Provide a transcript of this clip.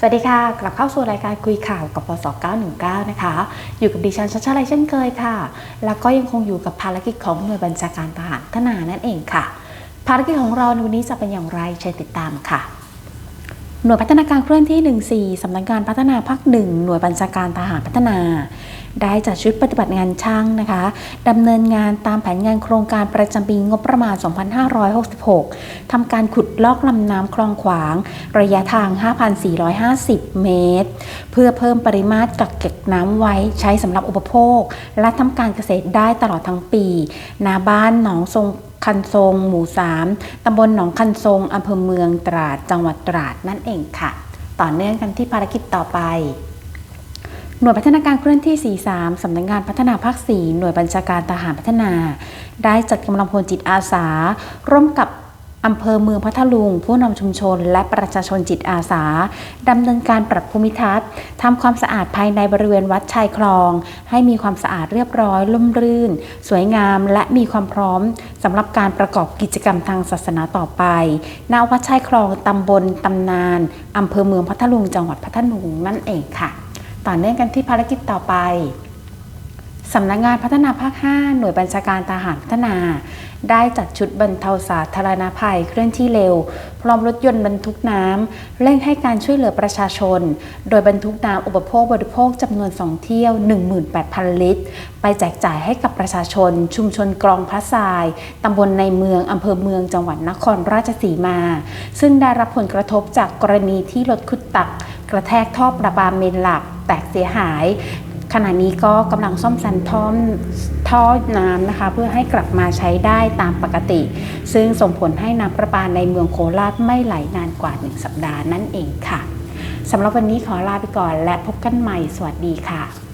สวัสดีค่ะ กลับเข้าสู่รายการคุยข่าวกับพส919 นะคะ อยู่กับดิฉันชัชชาลัยเช่นเคยค่ะ แล้วก็ยังคงอยู่กับภารกิจของหน่วยบัญชาการทหารพัฒนานั่นเองค่ะ ภารกิจของเราในวันนี้จะเป็นอย่างไรเชิญติดตามค่ะ หน่วยพัฒนาการเคลื่อนที่ 14 สำนักงานพัฒนาภาคหนึ่งหน่วยบัญชาการทหารพัฒนา ได้จัดชุดปฏิบัติงานช่างนะคะดำเนินงานตามแผนงานโครงการประจำปีงบประมาณ 2566 ทำการขุดลอกลำน้ำคลองขวาง ระยะทาง 5,450 เมตร เพื่อเพิ่มปริมาตรกักเก็บน้ำไว้ใช้สำหรับอุปโภค และทำการเกษตรได้ตลอดทั้งปีนาบ้านหนองทรงคันทรง หมู่ 3 ตำบลหนองคันทรงอำเภอเมืองตราด จังหวัดตราดนั่นเองค่ะ ต่อเนื่องกันที่ภารกิจต่อไป หน่วยพัฒนาการเคลื่อนที่ 43 สำนักงงานพัฒนาภาค 4 หน่วยบัญชาการทหารพัฒนา ได้จัดกำลังพลจิตอาสา ร่วมกับอำเภอเมืองพัทลุง ผู้นำชุมชน และประชาชนจิตอาสาดำเนินการปรับภูมิทัศน์ทำความสะอาดภายในบริเวณวัดชายคลอง ให้มีความสะอาดเรียบร้อยล่มรื่น สวยงามและมีความพร้อมสำหรับการประกอบกิจกรรมทางศาสนาต่อไปณวัดชายคลองตำบลตำนานอำเภอเมืองพัทลุงจังหวัดพัทลุงนั่นเองค่ะ ต่อเนื่องกันที่ภารกิจต่อไปสำนักงานพัฒนาภาค 5 หน่วยบัญชาการทหารพัฒนา ได้จัดชุดบรรเทาสาธารณภัยเคลื่อนที่เร็ว พร้อมรถยนต์บรรทุกน้ำเร่งให้การช่วยเหลือประชาชน โดยบรรทุกน้ำอุปโภคบริโภคจำนวน 2 เที่ยว 18,000 ลิตร ไปแจกจ่ายให้กับประชาชน ชุมชนกรองพระทรายตำบลในเมืองอำเภอเมืองจังหวัดนครราชสีมา ซึ่งได้รับผลกระทบจากกรณีที่รถขุดตัก กระแทกท่อประปาเมนหลัก แตกเสียหาย ขณะนี้ก็กำลังซ่อมแซมท่อท่อน้ำนะคะ เพื่อให้กลับมาใช้ได้ตามปกติ ซึ่งส่งผลให้น้ำประปาในเมืองโคราชไม่ไหลนานกว่า 1 สัปดาห์นั่นเองค่ะสำหรับวันนี้ขอลาไปก่อนและพบกันใหม่สวัสดีค่ะ